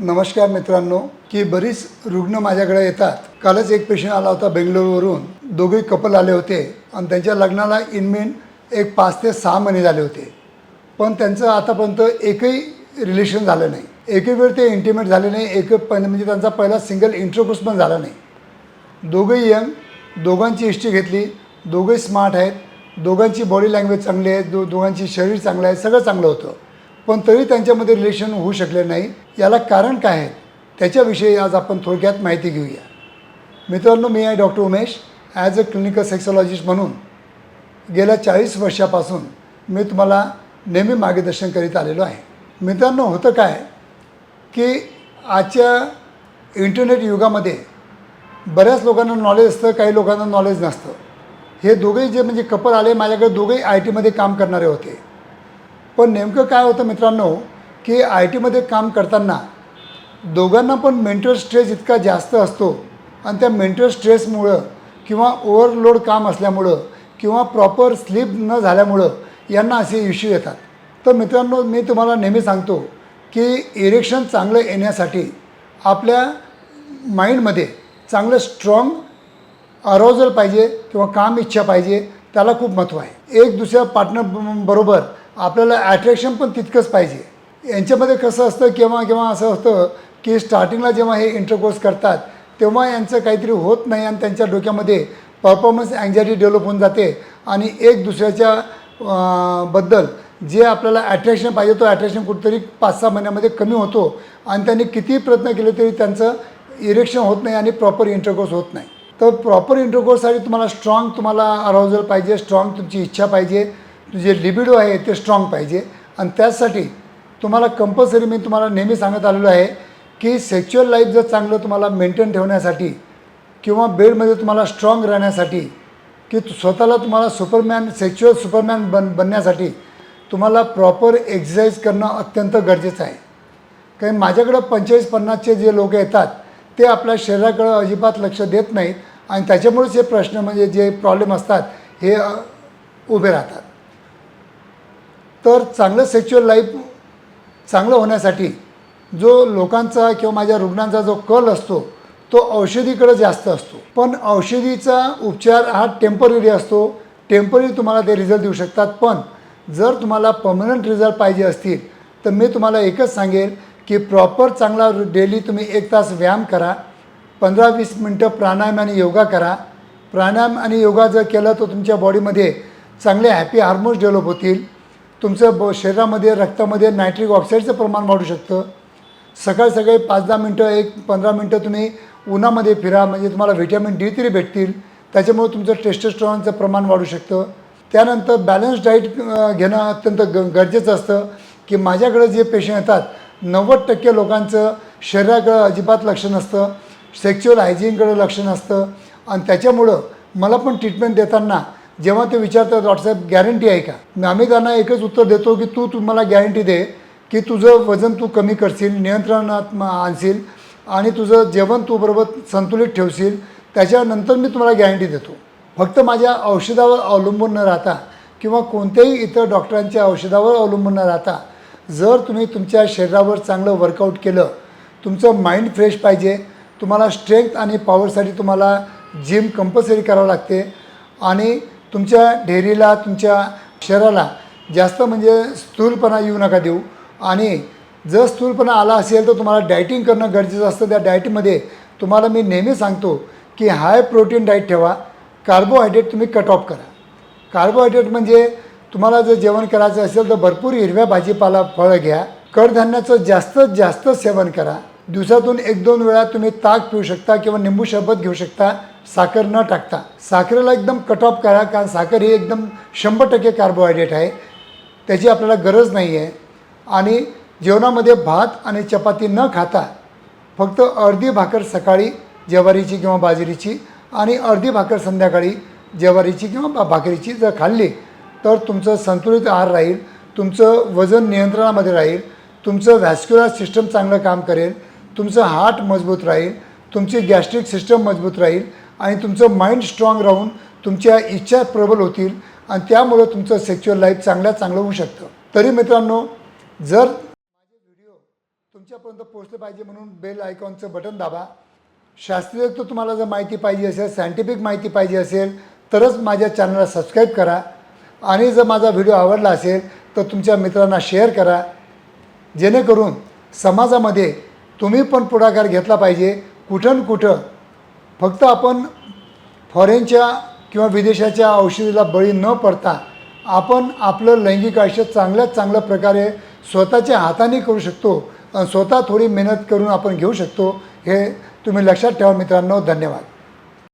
नमस्कार मित्रांनो की बरीच रुग्ण माझ्याकडे येतात. कालच एक पेशंट आला होता बेंगलोरवरून. दोघे कपल आले होते आणि त्यांच्या लग्नाला इनमेन एक पाच ते सहा महिने झाले होते. पण त्यांचं आतापर्यंत एकही रिलेशन झालं नाही. एकही वेळ ते इंटिमेट झाले नाही. एक म्हणजे त्यांचा पहिला सिंगल इंट्रोकोर्स पण झाला नाही. दोघंही यंग दोघांची हिस्ट्री घेतली. दोघंही स्मार्ट आहेत. दोघांची बॉडी लँग्वेज चांगली आहे. दो दोघांची शरीर चांगलं आहे. सगळं चांगलं होतं. पण तरी त्यांच्यामध्ये रिलेशन होऊ शकले नाही. याला कारण काय आहे? त्याच्याविषयी आज आपण थोडक्यात माहिती घेऊया. मित्रांनो मी आहे doctor Umesh. As a clinical sexologist म्हणून गेल्या चाळीस वर्षापासून मी तुम्हाला नेहमी मार्गदर्शन करीत आलेलो आहे. मित्रांनो होतं काय? की आजच्या इंटरनेट युगामध्ये बऱ्याच लोकांना नॉलेज असतं काही लोकांना नॉलेज नसतं. हे दोघेही जे म्हणजे कपल आले माझ्याकडे दोघेही आय टीमध्ये काम करणारे होते. पण नेमकं काय होतं मित्रांनो की आय टीमध्ये काम करताना दोघांना पण मेंटल स्ट्रेस इतका जास्त असतो आणि त्या मेंटल स्ट्रेसमुळं किंवा ओव्हरलोड काम असल्यामुळं किंवा प्रॉपर स्लीप न झाल्यामुळं यांना असे इश्यू येतात. तर मित्रांनो मी तुम्हाला नेहमी सांगतो की इरेक्शन चांगलं येण्यासाठी आपल्या माइंडमध्ये चांगलं स्ट्रॉंग अरोजल पाहिजे किंवा काम इच्छा पाहिजे त्याला खूप महत्त्व आहे. एक दुसऱ्या पार्टनर बरोबर आपल्याला ॲट्रॅक्शन पण तितकंच पाहिजे. यांच्यामध्ये कसं असतं किंवा किंवा असं असतं की स्टार्टिंगला जेव्हा हे इंटरकोर्स करतात तेव्हा यांचं काहीतरी होत नाही आणि त्यांच्या डोक्यामध्ये परफॉर्मन्स अँझायटी डेव्हलप होऊन जाते. आणि एक दुसऱ्याच्या बद्दल जे आपल्याला ॲट्रॅक्शन पाहिजे तो ॲट्रॅक्शन कुठेतरी पाच सहा महिन्यामध्ये कमी होतो. आणि त्यांनी कितीही प्रयत्न केले तरी त्यांचं इरेक्शन होत नाही आणि प्रॉपर इंटरकोर्स होत नाही. तर प्रॉपर इंटरकोर्ससाठी तुम्हाला स्ट्रॉंग तुम्हाला अरावजल पाहिजे स्ट्रॉंग तुमची इच्छा पाहिजे. जे लिबिडो आहे ते स्ट्रॉंग पाहिजे. आणि त्याचसाठी तुम्हाला कंपल्सरी मी तुम्हाला नेहमी सांगत आलेलो आहे की सेक्च्युअल लाईफ जर चांगलं तुम्हाला मेंटेन ठेवण्यासाठी किंवा बेडमध्ये तुम्हाला स्ट्रॉंग राहण्यासाठी की स्वतःला तुम्हाला सुपरमॅन सेक्च्युअल सुपरमॅन बन बनण्यासाठी तुम्हाला प्रॉपर एक्सरसाइज करणं अत्यंत गरजेचं आहे. कारण माझ्याकडं पंचेचाळीस पन्नासचे जे लोक येतात ते आपल्या शरीराकडं अजिबात लक्ष देत नाहीत. आणि त्याच्यामुळेच हे प्रश्न म्हणजे जे प्रॉब्लेम असतात हे उभे राहतात. तर चांगलं सेक्च्युअल लाईफ चांगलं होण्यासाठी जो लोकांचा किंवा माझ्या रुग्णांचा जो कल असतो तो औषधीकडे जास्त असतो. पण औषधीचा उपचार हा टेंपररी असतो. टेंपररी तुम्हाला ते रिझल्ट देऊ शकतात. पण जर तुम्हाला पर्मनंट रिझल्ट पाहिजे असतील तर मी तुम्हाला एकच सांगेल की प्रॉपर चांगला डेली तुम्ही एक तास व्यायाम करा. पंधरा वीस मिनटं प्राणायाम आणि योगा करा. प्राणायाम आणि योगा जर केलं तर तुमच्या बॉडीमध्ये चांगले हॅपी हार्मोन्स डेव्हलप होतील. तुमचं ब शरीरामध्ये रक्तामध्ये नायट्रिक ऑक्साईडचं प्रमाण वाढू शकतं. सकाळी सकाळी पाच दहा मिनटं एक पंधरा मिनटं तुम्ही उन्हामध्ये फिरा म्हणजे तुम्हाला व्हिटॅमिन डी तरी भेटतील. त्याच्यामुळे तुमचं टेस्टोस्टेरॉनचं प्रमाण वाढू शकतं. त्यानंतर बॅलन्स डाईट घेणं अत्यंत ग गरजेचं असतं की माझ्याकडे जे पेशंट येतात नव्वद टक्के लोकांचं शरीराकडं अजिबात लक्ष नसतं सेक्च्युअल हायजिनकडं लक्ष नसतं. आणि त्याच्यामुळं मला पण ट्रीटमेंट देताना जेव्हा ते विचारतात व्हॉट्सॲप गॅरंटी आहे का? आम्ही त्यांना एकच उत्तर देतो की तू तुम्हाला गॅरंटी दे की तुझं वजन तू कमी करशील नियंत्रणात आणशील आणि तुझं जेवण तू बरोबर संतुलित ठेवशील त्याच्यानंतर मी तुम्हाला गॅरंटी देतो. फक्त माझ्या औषधावर अवलंबून न राहता किंवा कोणत्याही इतर डॉक्टरांच्या औषधावर अवलंबून न राहता जर तुम्ही तुमच्या शरीरावर चांगलं वर्कआउट केलं तुमचं माइंड फ्रेश पाहिजे तुम्हाला स्ट्रेंथ आणि पॉवरसाठी तुम्हाला जिम कंपल्सरी करावं लागते आणि तुमच्या डेअरीला तुमच्या शरीराला जास्त म्हणजे स्थूलपणा येऊ नका देऊ. आणि जर स्थूलपणा आला असेल तर तुम्हाला डायटिंग करणं गरजेचं असतं. त्या डायटमध्ये तुम्हाला मी नेहमी सांगतो की हाय प्रोटीन डाईट ठेवा. कार्बोहायड्रेट तुम्ही कट ऑफ करा. कार्बोहायड्रेट म्हणजे तुम्हाला जर जेवण करायचं असेल तर भरपूर हिरव्या भाजीपाला फळं घ्या. कडधान्याचं जास्तीत जास्त सेवन करा. दिवसातून एक दोन वेळा तुम्ही ताक पिऊ शकता किंवा निंबू शरबत घेऊ शकता. साखर न टाकता. साखरेला एकदम कट ऑफ करा कारण साखर ही एकदम शंभर टक्के कार्बोहायड्रेट आहे. त्याची आपल्याला गरज नाही आहे आणि जेवणामध्ये भात आणि चपाती न खाता फक्त अर्धी भाकर सकाळी ज्वारीची किंवा बाजरीची आणि अर्धी भाकर संध्याकाळी ज्वारीची किंवा भा भाकरीची जर खाल्ली तर तुमचं संतुलित आहार राहील तुमचं वजन नियंत्रणामध्ये राहील तुमचं व्हॅस्क्युलर सिस्टम चांगलं काम करेल तुमचं हार्ट मजबूत राहील तुमची गॅस्ट्रिक सिस्टम मजबूत राहील आणि तुमचं माइंड स्ट्रॉंग राहून तुमच्या इच्छा प्रबल होतील आणि त्यामुळं तुमचं सेक्च्युअल लाईफ चांगल्या चांगलं होऊ शकतं. तरी मित्रांनो जर माझे व्हिडिओ तुमच्यापर्यंत पोहोचलं पाहिजे म्हणून बेल आयकॉनचं बटन दाबा. शास्त्रीययुक्त तुम्हाला जर माहिती पाहिजे असेल सायंटिफिक माहिती पाहिजे असेल तरच माझ्या चॅनलला सबस्क्राईब करा. आणि जर माझा व्हिडिओ आवडला असेल तर तुमच्या मित्रांना शेअर करा. जेणेकरून समाजामध्ये तुम्ही पण पुढाकार घेतला पाहिजे. कुठं न कुठं फक्त आपण फॉरेनच्या किंवा विदेशाच्या औषधीला बळी न पडता आपण आपलं लैंगिक आयुष्य चांगल्यात चांगल्या प्रकारे स्वतःच्या हाताने करू शकतो आणि स्वतः थोडी मेहनत करून आपण घेऊ शकतो हे तुम्ही लक्षात ठेवा मित्रांनो. धन्यवाद.